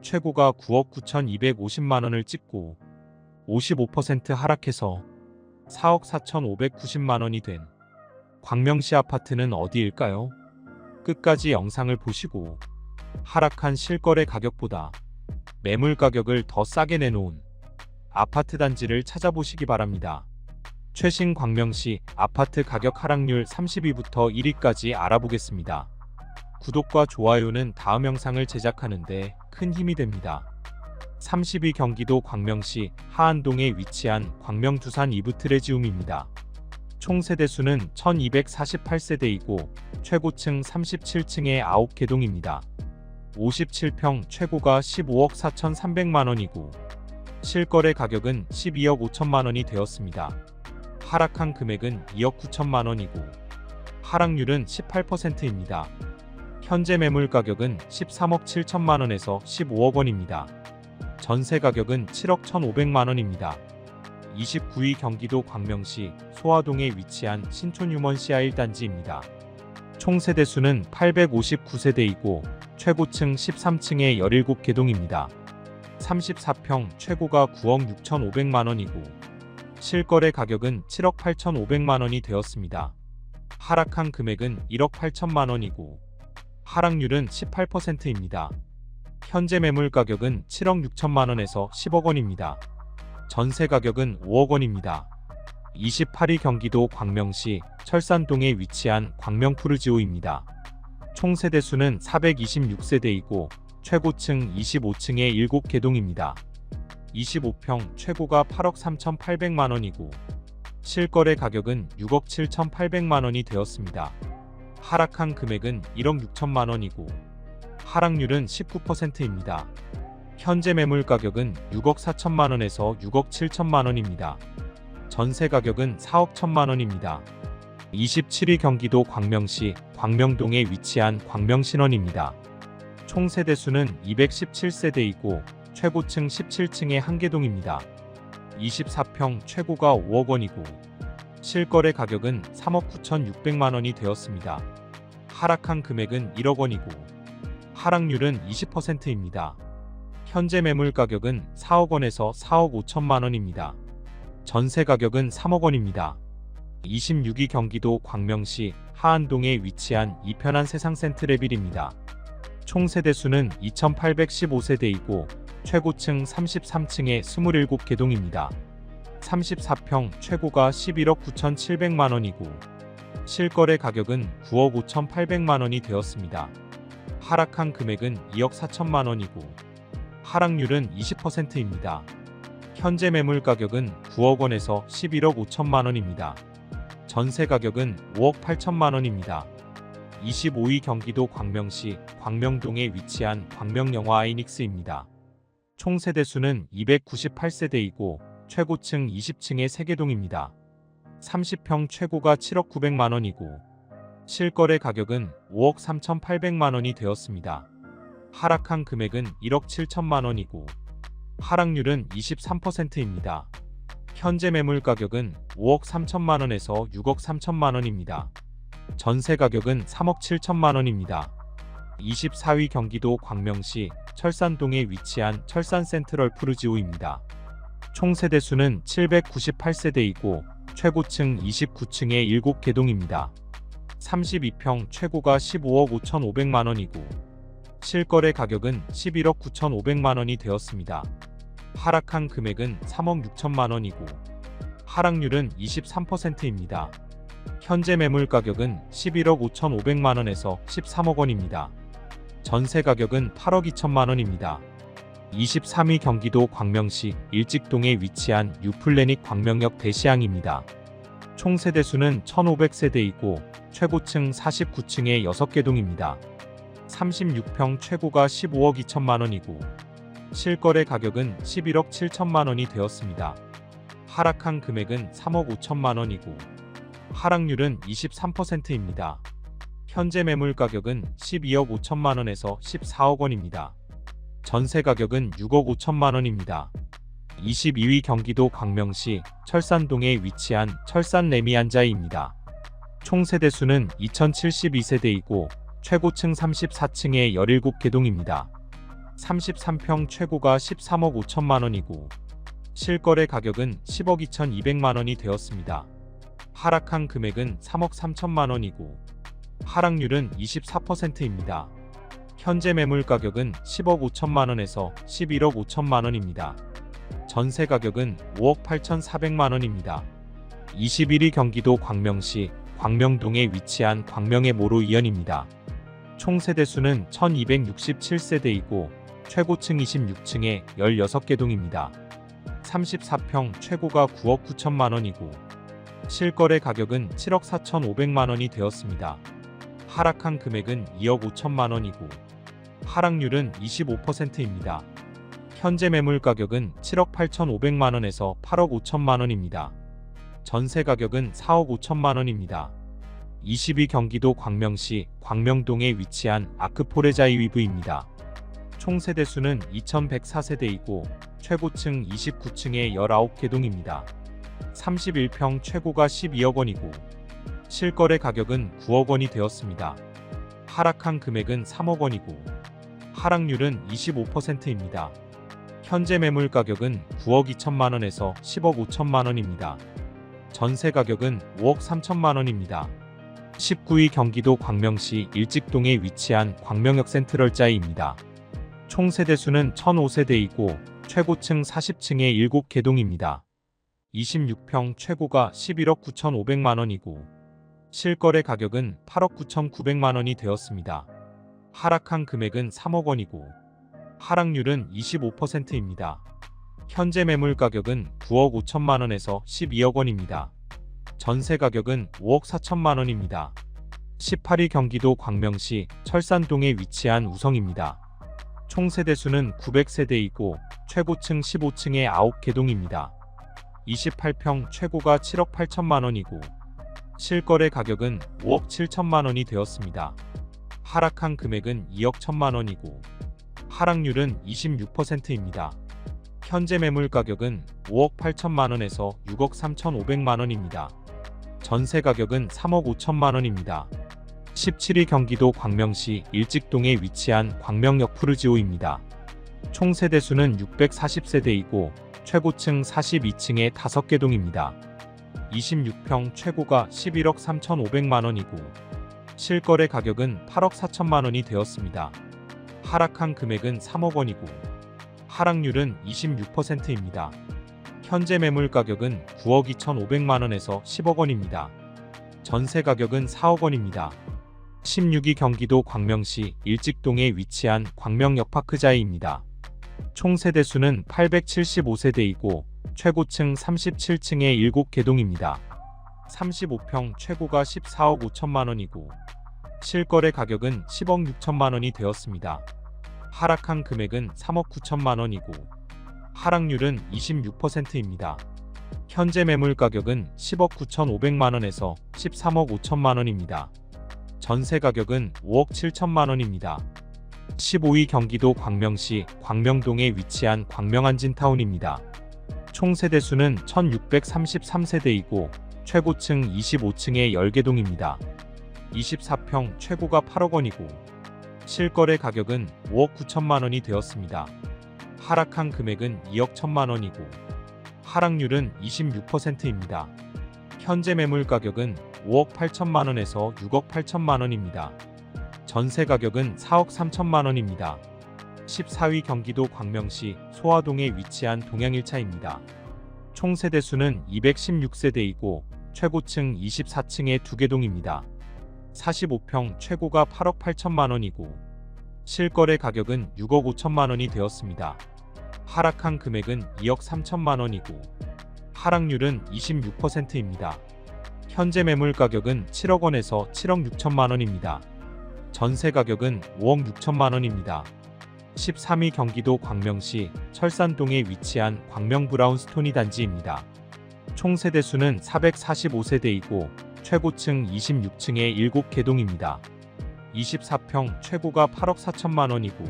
최고가 9억 9,250만 원을 찍고 55% 하락해서 4억 4,590만 원이 된 광명시 아파트는 어디일까요? 끝까지 영상을 보시고 하락한 실거래 가격보다 매물 가격을 더 싸게 내놓은 아파트 단지를 찾아보시기 바랍니다. 최신 광명시 아파트 가격 하락률 30위부터 1위까지 알아보겠습니다. 구독과 좋아요는 다음 영상을 제작하는데 큰 힘이 됩니다. 30위 경기도 광명시 하안동에 위치한 광명두산 이브트레지움입니다. 총 세대수는 1248세대이고 최고층 37층에 9개동입니다. 57평 최고가 15억 4,300만 원이고 실거래 가격은 12억 5천만 원이 되었습니다. 하락한 금액은 2억 9천만 원이고 하락률은 18%입니다. 현재 매물 가격은 13억 7천만 원에서 15억 원입니다. 전세 가격은 7억 1,500만 원입니다. 29위 경기도 광명시 소화동에 위치한 신촌유먼 시아 1단지입니다. 총 세대 수는 859세대이고 최고층 13층에 17개동입니다. 34평 최고가 9억 6,500만 원이고 실거래 가격은 7억 8,500만 원이 되었습니다. 하락한 금액은 1억 8천만 원이고 하락률은 18%입니다. 현재 매물 가격은 7억 6천만 원에서 10억 원입니다. 전세 가격은 5억 원입니다. 28위 경기도 광명시 철산동에 위치한 광명푸르지오입니다. 총 세대수는 426세대이고 최고층 25층에 7개 동입니다. 25평 최고가 8억 3,800만 원이고 실거래 가격은 6억 7,800만 원이 되었습니다. 하락한 금액은 1억 6천만 원이고 하락률은 19%입니다. 현재 매물 가격은 6억 4천만 원에서 6억 7천만 원입니다. 전세 가격은 4억 1천만 원입니다. 27위 경기도 광명시 광명동에 위치한 광명신원입니다. 총 세대수는 217세대이고 최고층 17층의 한개동입니다. 24평 최고가 5억 원이고 실거래 가격은 3억 9,600만 원이 되었습니다. 하락한 금액은 1억 원이고 하락률은 20%입니다. 현재 매물 가격은 4억 원에서 4억 5천만 원입니다. 전세 가격은 3억 원입니다. 26위 경기도 광명시 하안동에 위치한 이편한 세상 센트레빌입니다. 총 세대수는 2,815세대이고 최고층 33층에 27개 동입니다. 34평 최고가 11억 9,700만 원이고 실거래 가격은 9억 5,800만 원이 되었습니다. 하락한 금액은 2억 4천만 원이고 하락률은 20%입니다. 현재 매물 가격은 9억 원에서 11억 5천만 원입니다. 전세 가격은 5억 8천만 원입니다. 25위 경기도 광명시 광명동에 위치한 광명영화 아이닉스입니다. 총 세대수는 298세대이고 최고층 20층의 3개동입니다. 30평 최고가 7억 900만 원이고 실거래 가격은 5억 3,800만 원이 되었습니다. 하락한 금액은 1억 7천만 원이고 하락률은 23%입니다. 현재 매물 가격은 5억 3천만 원에서 6억 3천만 원입니다. 전세 가격은 3억 7천만 원입니다. 24위 경기도 광명시 철산동에 위치한 철산 센트럴 푸르지오입니다. 총 세대수는 798세대이고 최고층 29층에 7개동입니다. 32평 최고가 15억 5,500만 원이고 실거래 가격은 11억 9,500만 원이 되었습니다. 하락한 금액은 3억 6천만 원이고 하락률은 23%입니다. 현재 매물 가격은 11억 5,500만 원에서 13억 원입니다. 전세 가격은 8억 2천만 원입니다. 23위 경기도 광명시 일직동에 위치한 유플래닛 광명역 대시항입니다. 총 세대수는 1,500세대이고 최고층 49층에 6개 동입니다. 36평 최고가 15억 2천만 원이고 실거래 가격은 11억 7천만 원이 되었습니다. 하락한 금액은 3억 5천만 원이고 하락률은 23%입니다. 현재 매물 가격은 12억 5천만 원에서 14억 원입니다. 전세 가격은 6억 5천만 원입니다. 22위 경기도 광명시 철산동에 위치한 철산 레미안자이입니다. 총 세대수는 2072세대이고 최고층 34층에 17개 동입니다. 33평 최고가 13억 5천만 원이고 실거래 가격은 10억 2,200만 원이 되었습니다. 하락한 금액은 3억 3천만 원이고 하락률은 24%입니다. 현재 매물 가격은 10억 5천만 원에서 11억 5천만 원입니다. 전세 가격은 5억 8천4백만 원입니다. 21위 경기도 광명시 광명동에 위치한 광명의 모로 이연입니다. 총 세대수는 1267세대이고 최고층 26층에 16개 동입니다. 34평 최고가 9억 9천만 원이고 실거래 가격은 7억 4천 5백만 원이 되었습니다. 하락한 금액은 2억 5천만 원이고 하락률은 25%입니다. 현재 매물 가격은 7억 8천5백만 원에서 8억 5천만 원입니다. 전세 가격은 4억 5천만 원입니다. 22 경기도 광명시 광명동에 위치한 아크포레자이 위브입니다. 총 세대수는 2104세대이고 최고층 29층에 19개 동입니다. 31평 최고가 12억 원이고 실거래 가격은 9억 원이 되었습니다. 하락한 금액은 3억 원이고 하락률은 25%입니다. 현재 매물 가격은 9억 2천만 원에서 10억 5천만 원입니다. 전세 가격은 5억 3천만 원입니다. 19위 경기도 광명시 일직동에 위치한 광명역 센트럴자이입니다. 총 세대수는 1005세대이고 최고층 40층에 7개 동입니다. 26평 최고가 11억 9천5백만 원이고 실거래 가격은 8억 9천9백만 원이 되었습니다. 하락한 금액은 3억 원이고 하락률은 25%입니다. 현재 매물 가격은 9억 5천만 원에서 12억 원입니다. 전세 가격은 5억 4천만 원입니다. 18위 경기도 광명시 철산동에 위치한 우성입니다. 총 세대수는 900세대이고 최고층 15층에 9개 동입니다. 28평 최고가 7억 8천만 원이고 실거래 가격은 5억 7천만 원이 되었습니다. 하락한 금액은 2억 1천만 원이고 하락률은 26%입니다. 현재 매물 가격은 5억 8천만 원에서 6억 3천5백만 원입니다. 전세 가격은 3억 5천만 원입니다. 17위 경기도 광명시 일직동에 위치한 광명역 푸르지오입니다. 총 세대수는 640세대이고 최고층 42층에 5개 동입니다. 26평 최고가 11억 3천5백만 원이고 실거래 가격은 8억 4천만 원이 되었습니다. 하락한 금액은 3억 원이고 하락률은 26%입니다. 현재 매물 가격은 9억 2천5백만 원에서 10억 원입니다. 전세 가격은 4억 원입니다. 16위 경기도 광명시 일직동에 위치한 광명역파크자이입니다. 총 세대수는 875세대이고 최고층 37층에 7개 동입니다. 35평 최고가 14억 5천만 원이고 실거래 가격은 10억 6천만 원이 되었습니다. 하락한 금액은 3억 9천만 원이고 하락률은 26%입니다. 현재 매물 가격은 10억 9천5백만 원에서 13억 5천만 원입니다. 전세 가격은 5억 7천만 원입니다. 15위 경기도 광명시 광명동에 위치한 광명안진타운입니다. 총 세대수는 1633세대이고 최고층 25층에 10개 동입니다. 24평 최고가 8억 원이고 실거래 가격은 5억 9천만 원이 되었습니다. 하락한 금액은 2억 1천만 원이고 하락률은 26%입니다. 현재 매물 가격은 5억 8천만 원에서 6억 8천만 원입니다. 전세 가격은 4억 3천만 원입니다. 14위 경기도 광명시 소화동에 위치한 동양 1차입니다. 총 세대수는 216세대이고 최고층 24층에 2개 동입니다. 45평 최고가 8억 8천만 원이고 실거래 가격은 6억 5천만 원이 되었습니다. 하락한 금액은 2억 3천만 원이고 하락률은 26%입니다. 현재 매물 가격은 7억 원에서 7억 6천만 원입니다. 전세 가격은 5억 6천만 원입니다. 13위 경기도 광명시 철산동에 위치한 광명 브라운스토니 단지입니다. 총 세대수는 445세대이고 최고층 26층에 7개 동입니다. 24평 최고가 8억 4천만 원이고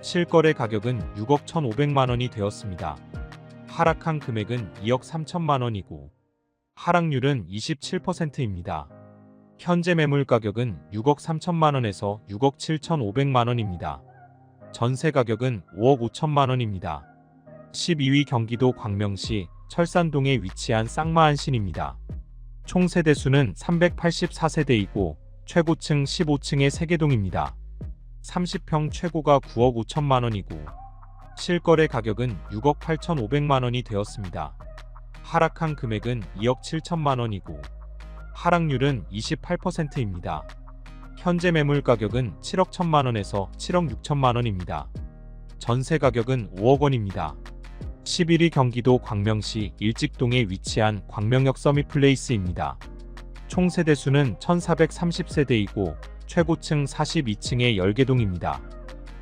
실거래 가격은 6억 1,500만 원이 되었습니다. 하락한 금액은 2억 3천만 원이고 하락률은 27%입니다. 현재 매물 가격은 6억 3천만 원에서 6억 7천5백만 원입니다. 전세 가격은 5억 5천만 원입니다. 12위 경기도 광명시 철산동에 위치한 쌍마한신입니다. 총 세대수는 384세대이고 최고층 15층의 세개동입니다. 30평 최고가 9억 5천만 원이고 실거래 가격은 6억 8천5백만 원이 되었습니다. 하락한 금액은 2억 7천만 원이고 하락률은 28%입니다. 현재 매물 가격은 7억 1천만 원에서 7억 6천만 원입니다. 전세 가격은 5억 원입니다. 11위 경기도 광명시 일직동에 위치한 광명역 서밋플레이스입니다. 총 세대수는 1430세대이고 최고층 42층의 10개동입니다.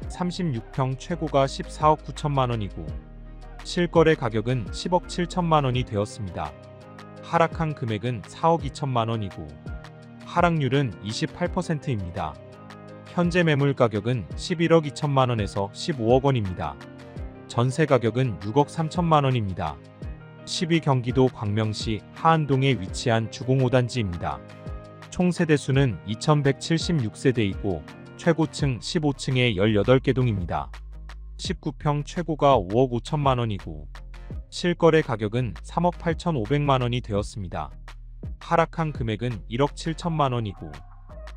36평 최고가 14억 9천만 원이고 실거래 가격은 10억 7천만 원이 되었습니다. 하락한 금액은 4억 2천만 원이고 하락률은 28%입니다. 현재 매물 가격은 11억 2천만 원에서 15억 원입니다. 전세 가격은 6억 3천만 원입니다. 10위 경기도 광명시 하안동에 위치한 주공 5단지입니다. 총 세대 수는 2176세대이고 최고층 15층에 18개 동입니다. 19평 최고가 5억 5천만 원이고 실거래 가격은 3억 8천5백만 원이 되었습니다. 하락한 금액은 1억 7천만 원이고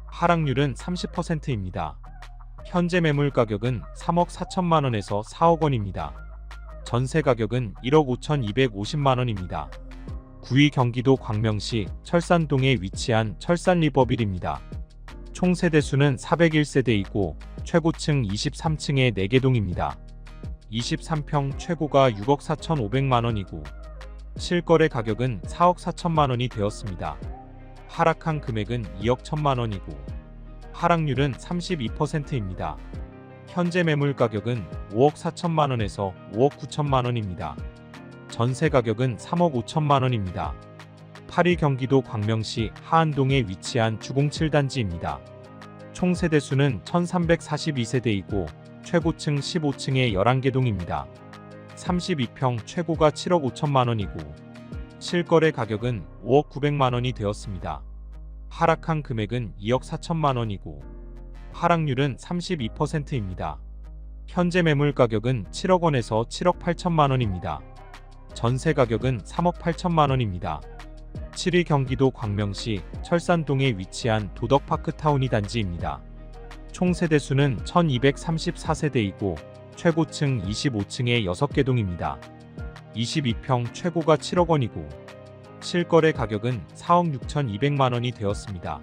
하락률은 30%입니다. 현재 매물 가격은 3억 4천만 원에서 4억 원입니다. 전세 가격은 1억 5천2백오십만 원입니다. 9위 경기도 광명시 철산동에 위치한 철산 리버빌입니다. 총 세대수는 401세대이고 최고층 23층의 4개 동입니다. 23평 최고가 6억 4천5백만 원이고 실거래 가격은 4억 4천만 원이 되었습니다. 하락한 금액은 2억 1천만 원이고 하락률은 32%입니다. 현재 매물 가격은 5억 4천만 원에서 5억 9천만 원입니다. 전세 가격은 3억 5천만 원입니다. 8위 경기도 광명시 하안동에 위치한 주공 7단지입니다. 총 세대 수는 1342세대이고 최고층 15층의 11개 동입니다. 32평 최고가 7억 5천만 원이고 실거래 가격은 5억 9백만 원이 되었습니다. 하락한 금액은 2억 4천만 원이고 하락률은 32%입니다. 현재 매물 가격은 7억 원에서 7억 8천만 원입니다. 전세 가격은 3억 8천만 원입니다. 7위 경기도 광명시 철산동에 위치한 도덕파크타운이 단지입니다. 총 세대수는 1234세대이고 최고층 25층의 6개 동입니다. 22평 최고가 7억 원이고 실거래 가격은 4억 6천2백만 원이 되었습니다.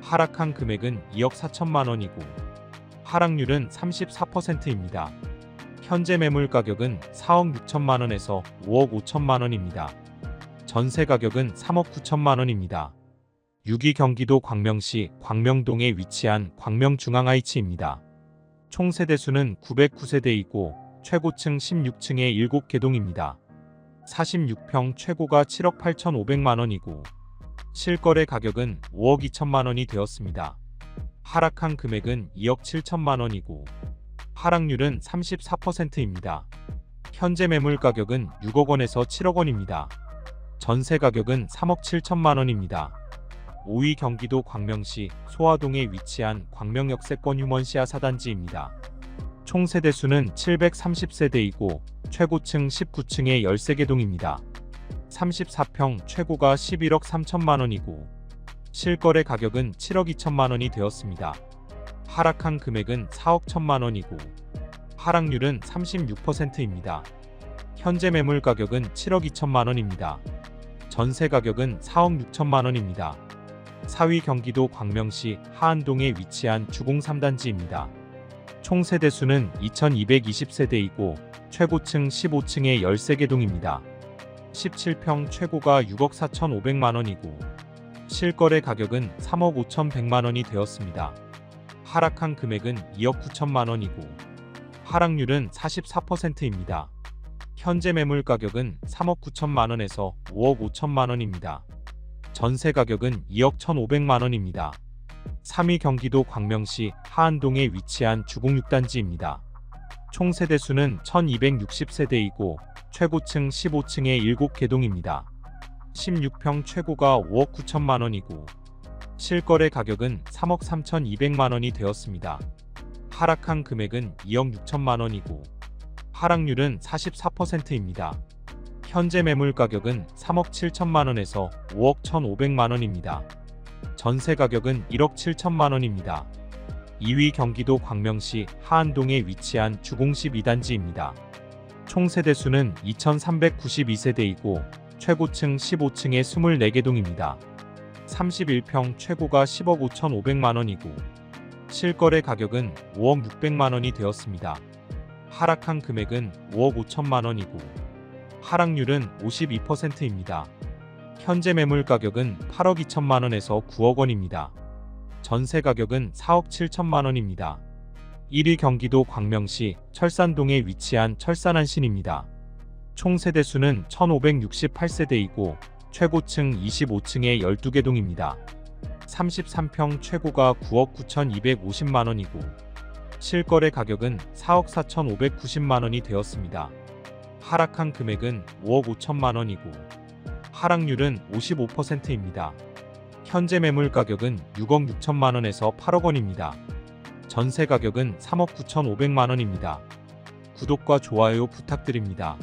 하락한 금액은 2억 4천만 원이고 하락률은 34%입니다. 현재 매물 가격은 4억 6천만 원에서 5억 5천만 원입니다. 전세 가격은 3억 9천만 원입니다. 6위 경기도 광명시 광명동에 위치한 광명중앙하이츠입니다. 총 세대수는 909세대이고 최고층 16층의 7개 동입니다. 46평 최고가 7억 8천5백만 원이고 실거래 가격은 5억 2천만 원이 되었습니다. 하락한 금액은 2억 7천만 원이고 하락률은 34%입니다. 현재 매물 가격은 6억 원에서 7억 원입니다. 전세 가격은 3억 7천만 원입니다. 5위 경기도 광명시 소화동에 위치한 광명역세권 휴먼시아 사단지입니다. 총 세대수는 730세대이고 최고층 19층의 13개 동입니다. 34평 최고가 11억 3천만 원이고 실거래 가격은 7억 2천만 원이 되었습니다. 하락한 금액은 4억 1천만 원이고 하락률은 36%입니다. 현재 매물 가격은 7억 2천만 원입니다. 전세 가격은 4억 6천만 원입니다. 4위 경기도 광명시 하안동에 위치한 주공 3단지입니다. 총 세대수는 2220세대이고 최고층 15층의 13개 동입니다. 17평 최고가 6억 4천5백만 원이고 실거래 가격은 3억 5천 100만 원이 되었습니다. 하락한 금액은 2억 9천만 원이고 하락률은 44%입니다. 현재 매물 가격은 3억 9천만 원에서 5억 5천만 원입니다. 전세 가격은 2억 1,500만 원입니다. 3위 경기도 광명시 하안동에 위치한 주공 6단지입니다. 총 세대수는 1260세대이고 최고층 15층의 7개 동입니다. 16평 최고가 5억 9천만 원이고 실거래 가격은 3억 3천2백만 원이 되었습니다. 하락한 금액은 2억 6천만 원이고 하락률은 44%입니다. 현재 매물 가격은 3억 7천만 원에서 5억 1,500만 원입니다. 전세 가격은 1억 7천만 원입니다. 2위 경기도 광명시 하안동에 위치한 주공시 2단지입니다. 총 세대 수는 2,392세대이고 최고층 15층에 24개 동입니다. 31평 최고가 10억 5,500만 원이고 실거래 가격은 5억 600만 원이 되었습니다. 하락한 금액은 5억 5천만 원이고 하락률은 52%입니다. 현재 매물 가격은 8억 2천만 원에서 9억 원입니다. 전세 가격은 4억 7천만 원입니다. 1위 경기도 광명시 철산동에 위치한 철산한신입니다. 총 세대수는 1568세대이고 최고층 25층에 12개 동입니다. 33평 최고가 9억 9,250만 원이고 실거래 가격은 4억 4,590만 원이 되었습니다. 하락한 금액은 5억 5천만 원이고 하락률은 55%입니다. 현재 매물 가격은 6억 6천만 원에서 8억 원입니다. 전세 가격은 3억 9,500만 원입니다. 구독과 좋아요 부탁드립니다.